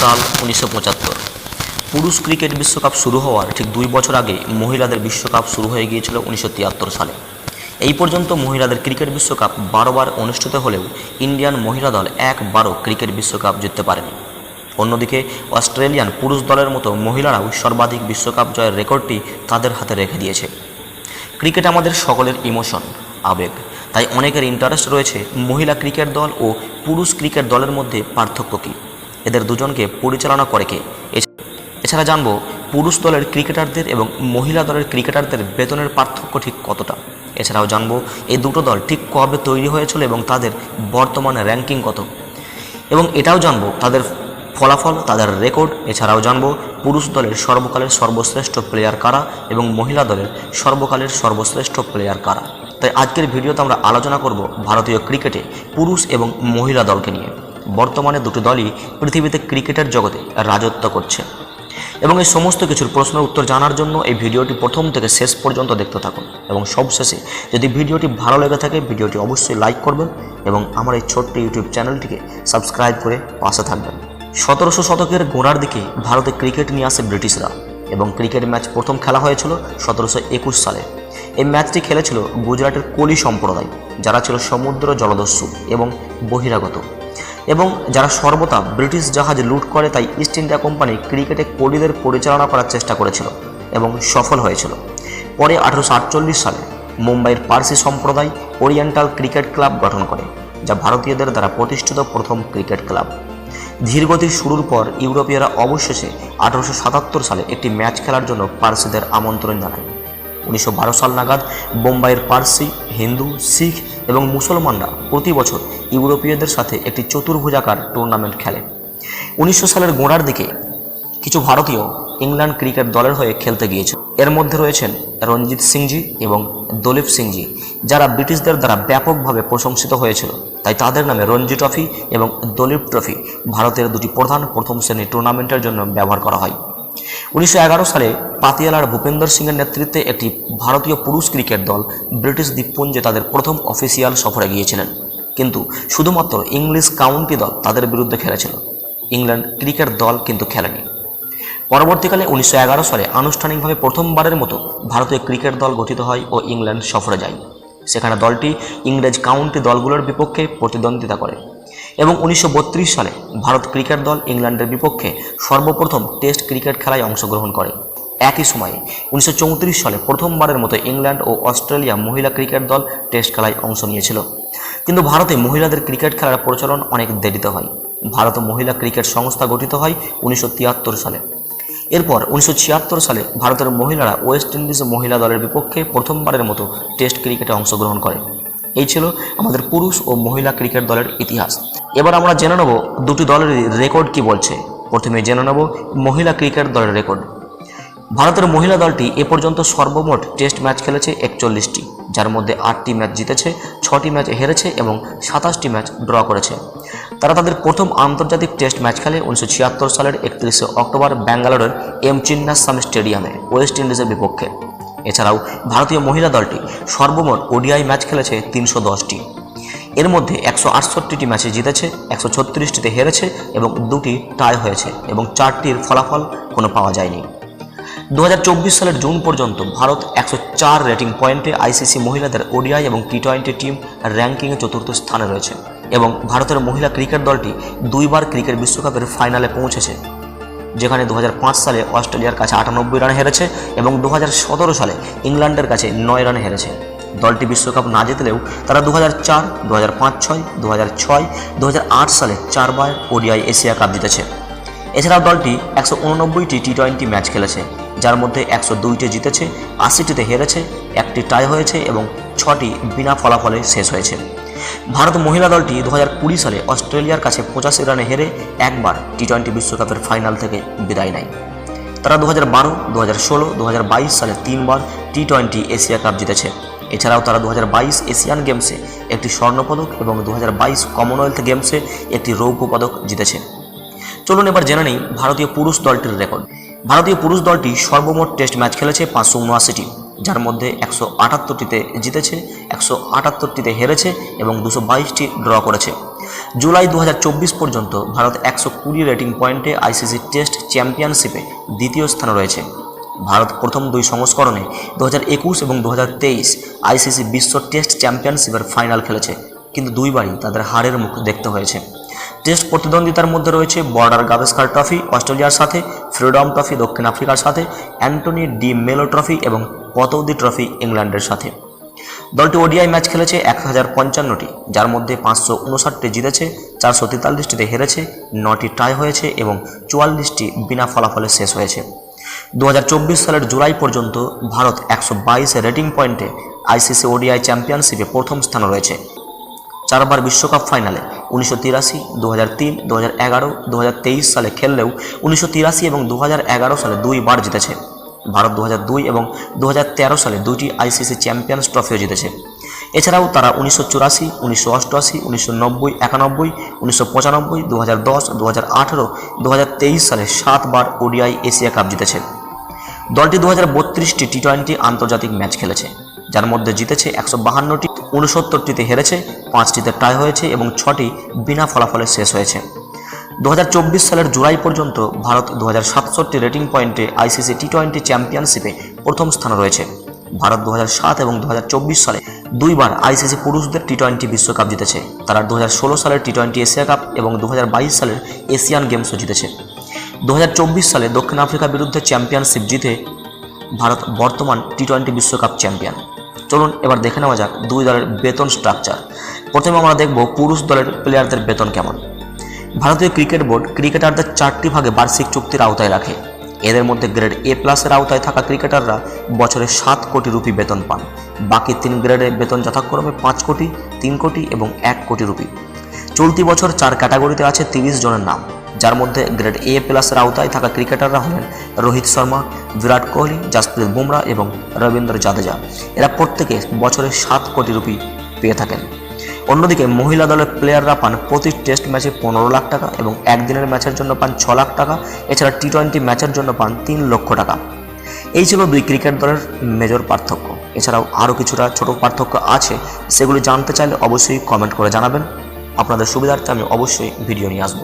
সাল উনিশশো পঁচাত্তর। পুরুষ ক্রিকেট বিশ্বকাপ শুরু হওয়ার ঠিক দুই বছর আগে মহিলাদের বিশ্বকাপ শুরু হয়ে গিয়েছিল উনিশশো তিয়াত্তর সালে। এই পর্যন্ত মহিলাদের ক্রিকেট বিশ্বকাপ বারোবার অনুষ্ঠিত হলেও ইন্ডিয়ান মহিলা দল একবারও ক্রিকেট বিশ্বকাপ জিততে পারেনি। অন্যদিকে অস্ট্রেলিয়ান পুরুষ দলের মতো মহিলারাও সর্বাধিক বিশ্বকাপ জয়ের রেকর্ডটি তাদের হাতে রেখে দিয়েছে। ক্রিকেট আমাদের সকলের ইমোশন, আবেগ। তাই অনেকের ইন্টারেস্ট রয়েছে মহিলা ক্রিকেট দল ও পুরুষ ক্রিকেট দলের মধ্যে পার্থক্য কী? এদের দুজনকে পরিচালনা করে কে? এছাড়া জানব, পুরুষ দলের ক্রিকেটারদের এবং মহিলা দলের ক্রিকেটারদের বেতনের পার্থক্য ঠিক কতটা? এছাড়াও জানব, এই দুটো দল ঠিক কবে তৈরি হয়েছিল এবং তাদের বর্তমানে র্যাঙ্কিং কত? এবং এটাও জানব, তাদের ফলাফল, তাদের রেকর্ড এছাড়াও জানব, পুরুষ দলের সর্বকালের সর্বশ্রেষ্ঠ প্লেয়ার কারা এবং মহিলা দলের সর্বকালের সর্বশ্রেষ্ঠ প্লেয়ার কারা? তাই আজকের ভিডিওতে আমরা আলোচনা করব ভারতীয় ক্রিকেটে পুরুষ এবং মহিলা দলকে নিয়ে। বর্তমানে দুটো দলই পৃথিবীতে ক্রিকেটের জগতে রাজত্ব করছে। এবং এই সমস্ত কিছুর প্রশ্নের উত্তর জানার জন্য এই ভিডিওটি প্রথম থেকে শেষ পর্যন্ত দেখতে থাকুন। এবং সবশেষে যদি ভিডিওটি ভালো লেগে থাকে, ভিডিওটি অবশ্যই লাইক করবেন এবং আমার এই ছোট্ট ইউটিউব চ্যানেলটিকে সাবস্ক্রাইব করে পাশে থাকবেন। সতেরোশো শতকের গোড়ার দিকে ভারতে ক্রিকেট নিয়ে আসে ব্রিটিশরা এবং ক্রিকেট ম্যাচ প্রথম খেলা হয়েছিল সতেরোশো একুশ সালে। এই ম্যাচটি খেলেছিল গুজরাটের কোলি সম্প্রদায়, যারা ছিল সমুদ্র জলদস্যু এবং বহিরাগত। এবং যারা সর্বদা ব্রিটিশ জাহাজ লুট করে, তাই ইস্ট ইন্ডিয়া কোম্পানি ক্রিকেটে কোহলিদের পরিচালনা করার চেষ্টা করেছিল এবং সফল হয়েছিল। পরে আঠারোশো আটচল্লিশ সালে মুম্বাইয়ের পার্সি সম্প্রদায় ওরিয়েন্টাল ক্রিকেট ক্লাব গঠন করে, যা ভারতীয়দের দ্বারা প্রতিষ্ঠিত প্রথম ক্রিকেট ক্লাব। ধীরগতির শুরুর পর ইউরোপীয়রা অবশেষে আঠারোশো সাতাত্তর সালে একটি ম্যাচ খেলার জন্য পার্সিদের আমন্ত্রণ জানায়। উনিশশো বারো সাল নাগাদ বোম্বাইয়ের পার্সি, হিন্দু, শিখ এবং মুসলমানরা প্রতি বছর ইউরোপীয়দের সাথে একটি চতুর্ভুজাকার টুর্নামেন্ট খেলে। উনিশশো সালের গোড়ার দিকে কিছু ভারতীয় ইংল্যান্ড ক্রিকেট দলের হয়ে খেলতে গিয়েছে এর মধ্যে রয়েছেন রঞ্জিত সিংজি এবং দলীপ সিংজি, যারা ব্রিটিশদের দ্বারা ব্যাপকভাবে প্রশংসিত হয়েছিল। তাই তাদের নামে রঞ্জি ট্রফি এবং দলীপ ট্রফি ভারতের দুটি প্রধান প্রথম শ্রেণির টুর্নামেন্টের জন্য ব্যবহার করা হয়। উনিশশো এগারো সালে পাতিয়ালার ভূপেন্দর সিংয়ের নেতৃত্বে একটি ভারতীয় পুরুষ ক্রিকেট দল, ব্রিটিশ দ্বীপপুঞ্জে তাদের প্রথম অফিসিয়াল সফরে গিয়েছিলেন। কিন্তু শুধুমাত্র ইংলিশ কাউন্টি দল তাদের বিরুদ্ধে খেলেছিল। ইংল্যান্ড ক্রিকেট দল কিন্তু খেলেনি। পরবর্তীকালে উনিশশো এগারো সালে আনুষ্ঠানিকভাবে প্রথমবারের মতো ভারতীয় ক্রিকেট দল গঠিত হয় ও ইংল্যান্ড সফরে যায়। সেখানে দলটি ইংরেজ কাউন্টি দলগুলোর বিপক্ষে প্রতিদ্বন্দ্বিতা করে। এবং উনিশশো বত্রিশ সালে ভারত ক্রিকেট দল ইংল্যান্ডের বিপক্ষে সর্বপ্রথম টেস্ট ক্রিকেট খেলায় অংশগ্রহণ করে। একই সময়ে উনিশশো চৌত্রিশ সালে প্রথমবারের মতো ইংল্যান্ড ও অস্ট্রেলিয়া মহিলা ক্রিকেট দল টেস্ট খেলায় অংশ নিয়েছিল। কিন্তু ভারতে মহিলাদের ক্রিকেট খেলার প্রচলন অনেক দেরিতে হয়। ভারত মহিলা ক্রিকেট সংস্থা গঠিত হয় উনিশশো তিয়াত্তর সালে। এরপর উনিশশো ছিয়াত্তর সালে ভারতের মহিলারা ওয়েস্ট ইন্ডিজ মহিলা দলের বিপক্ষে প্রথমবারের মতো টেস্ট ক্রিকেটে অংশগ্রহণ করে। এই ছিল আমাদের পুরুষ ও মহিলা ক্রিকেট দলের ইতিহাস। এবার আমরা জেনে নেব দুটি দলের রেকর্ড কি বলছে। প্রথমে জেনে নেব মহিলা ক্রিকেট দলের রেকর্ড ভারতের মহিলা দলটি এ পর্যন্ত সর্বমোট টেস্ট ম্যাচ খেলেছে একচল্লিশটি, যার মধ্যে আটটি ম্যাচ জিতেছে, ছটি ম্যাচ হেরেছে এবং সাতাশটি ম্যাচ ড্র করেছে। তারা তাদের প্রথম আন্তর্জাতিক টেস্ট ম্যাচ খেলে উনিশশো ছিয়াত্তর সালের একত্রিশে অক্টোবর ব্যাঙ্গালোরের এম চিন্নাস্বামী স্টেডিয়ামে, ওয়েস্ট ইন্ডিজের বিপক্ষে। এছাড়াও ভারতীয় মহিলা দলটি সর্বমোট ওডিআই ম্যাচ খেলেছে তিনশো দশটি। এর মধ্যে একশো আটষট্টিটি ম্যাচে জিতেছে, একশো ছত্রিশটিতে হেরেছে এবং দুটি টাই হয়েছে এবং চারটির ফলাফল কোনো পাওয়া যায়নি। দু হাজার চব্বিশ সালের জুন পর্যন্ত ভারত একশো চার রেটিং পয়েন্টে আইসিসি মহিলাদের ওডিআই এবং টি টোয়েন্টি টিম র্যাঙ্কিংয়ে চতুর্থ স্থানে রয়েছে এবং ভারতের মহিলা ক্রিকেট দলটি দুইবার ক্রিকেট বিশ্বকাপের ফাইনালে পৌঁছেছে, যেখানে দু হাজার পাঁচ সালে অস্ট্রেলিয়ার কাছে আটানব্বই রান হেরেছে এবং দু হাজার সতেরো সালে ইংল্যান্ডের কাছে নয় রানে হেরেছে। দলটি বিশ্বকাপ না জিতলেও তারা দু হাজার চার দু হাজার পাঁচ, ছয় দু হাজার ছয় দু হাজার আট সালে চারবার ওডিআই এশিয়া কাপ জিতেছে। এছাড়াও দলটি একশো উননব্বইটি টি টোয়েন্টি ম্যাচ খেলেছে, যার মধ্যে একশো দুইটি জিতেছে, আশিটিতে হেরেছে, একটি টাই হয়েছে এবং ছটি বিনা ফলাফলে শেষ হয়েছে। ভারত মহিলা দলটি দু সালে অস্ট্রেলিয়ার কাছে পঁচাশি রানে হেরে একবার টি টোয়েন্টি বিশ্বকাপের ফাইনাল থেকে বিদায় নেয়। তারা দু হাজার বারো দু হাজার ষোলো দু হাজার বাইশ সালে তিনবার টি টোয়েন্টি এশিয়া কাপ জিতেছে। এছাড়াও তারা দু হাজার বাইশ এশিয়ান গেমসে একটি স্বর্ণপদক এবং দু হাজার বাইশ কমনওয়েলথ গেমসে একটি রৌপ্য পদক জিতেছে। চলুন এবার জেনে নেই ভারতীয় পুরুষ দলটির রেকর্ড। ভারতীয় পুরুষ দলটি সর্বমোট টেস্ট ম্যাচ খেলেছে পাঁচশো উনআশিটি, যার মধ্যে একশো আটাত্তরটিতে জিতেছে, একশো আটাত্তরটিতে হেরেছে এবং দুশো বাইশটি ড্র করেছে। জুলাই দু হাজার চব্বিশ পর্যন্ত ভারত একশো কুড়ি রেটিং পয়েন্টে আইসিসি টেস্ট চ্যাম্পিয়নশিপে দ্বিতীয় স্থানে রয়েছে। ভারত প্রথম দুই সংস্করণে দু এবং দু হাজার তেইশ আইসিসি বিশ্ব টেস্ট চ্যাম্পিয়নশিপের ফাইনাল খেলেছে, কিন্তু দুইবারই তাদের হারের মুখ দেখতে হয়েছে। টেস্ট প্রতিদ্বন্দ্বিতার মধ্যে রয়েছে বর্ডার গাভেস্কার ট্রফি, অস্ট্রেলিয়ার সাথে, ফ্রিডম ট্রফি, দক্ষিণ আফ্রিকার সাথে, অ্যান্টনি ডি মেলো ট্রফি এবং পতৌদি ট্রফি ইংল্যান্ডের সাথে। দলটি ওডিআই ম্যাচ খেলেছে এক হাজার পঞ্চান্নটি, যার মধ্যে পাঁচশো উনষাটটি জিতেছে, চারশো তেতাল্লিশটিতে হেরেছে, নটি টাই হয়েছে এবং চুয়াল্লিশটি বিনা ফলাফলে শেষ হয়েছে। দু হাজার চব্বিশ সালের জুলাই পর্যন্ত ভারত একশো বাইশে রেটিং পয়েন্টে আইসিসি ওডিআই চ্যাম্পিয়নশিপে প্রথম স্থানে রয়েছে। চারবার বিশ্বকাপ ফাইনালে উনিশশো তিরাশি দু হাজার তিন দু হাজার এগারো দু হাজার তেইশ সালে খেললেও উনিশশো তিরাশি এবং দু হাজার এগারো সালে দুইবার জিতেছে। ভারত দু হাজার দুই এবং দু হাজার তেরো সালে দুটি আইসিসি চ্যাম্পিয়ন্স ট্রফিও জিতেছে। এছাড়াও তারা উনিশশো চুরাশি, উনিশশো অষ্টআশি, উনিশশো নব্বই, একানব্বই, উনিশশো পঁচানব্বই দু হাজার দশ দু হাজার তেইশ সালে সাতবার ওডিআই এশিয়া কাপ জিতেছে। দলটি দু হাজার বত্রিশটি টি টোয়েন্টি আন্তর্জাতিক ম্যাচ খেলেছে, যার মধ্যে জিতেছে একশো বাহান্নটি উনসত্তরটিতে হেরেছে, পাঁচটিতে টাই হয়েছে এবং ছটি বিনা ফলাফলে শেষ হয়েছে। দু হাজার চব্বিশ সালের জুলাই পর্যন্ত ভারত দু হাজার সাতষট্টি রেটিং পয়েন্টে আইসিসি টি টোয়েন্টি চ্যাম্পিয়নশিপে প্রথম স্থানে রয়েছে। ভারত দু এবং দু হাজার চব্বিশ সালে দুইবার আইসিসি পুরুষদের টি টোয়েন্টি বিশ্বকাপ জিতেছে। তারা দুহাজার ষোলো সালের টি টোয়েন্টি এশিয়া কাপ এবং দু হাজার বাইশ সালের এশিয়ান গেমসও জিতেছে। দু হাজার চব্বিশ সালে দক্ষিণ আফ্রিকার বিরুদ্ধে চ্যাম্পিয়নশিপ জিতে ভারত বর্তমান টি টোয়েন্টি বিশ্বকাপ চ্যাম্পিয়ন। চলুন এবার দেখে নেওয়া যাক দুই দলের বেতন স্ট্রাকচার প্রথমে আমরা দেখব পুরুষ দলের প্লেয়ারদের বেতন কেমন। ভারতীয় ক্রিকেট বোর্ড ক্রিকেটারদের চারটি ভাগে বার্ষিক চুক্তির আওতায় রাখে। এদের মধ্যে গ্রেড এ প্লাসের আওতায় থাকা ক্রিকেটাররা বছরে সাত কোটি রুপি বেতন পান। বাকি তিন গ্রেডের বেতন যথাক্রমে পাঁচ কোটি, তিন কোটি এবং এক কোটি রুপি। চলতি বছর চার ক্যাটাগরিতে আছে তিরিশ জনের নাম। যার মধ্যে গ্রেড এ প্লাসের আওতায় থাকা ক্রিকেটাররা হলেন রোহিত শর্মা, বিরাট কোহলি, জাসপ্রীত বুমরা এবং রবীন্দ্র জাদেজা। এরা প্রত্যেকে বছরে সাত কোটি রুপি পেয়ে থাকেন। অন্যদিকে মহিলা দলের প্লেয়াররা পান প্রতি টেস্ট ম্যাচে পনেরো লাখ টাকা এবং একদিনের ম্যাচের জন্য পান ছ লাখ টাকা। এছাড়া টি টোয়েন্টি ম্যাচের জন্য পান তিন লক্ষ টাকা। এই ছিল দুই ক্রিকেট দলের মেজর পার্থক্য। এছাড়াও আরও কিছুটা ছোট পার্থক্য আছে, সেগুলি জানতে চাইলে অবশ্যই কমেন্ট করে জানাবেন। আপনাদের সুবিধার্থে আমি অবশ্যই ভিডিও নিয়ে আসব।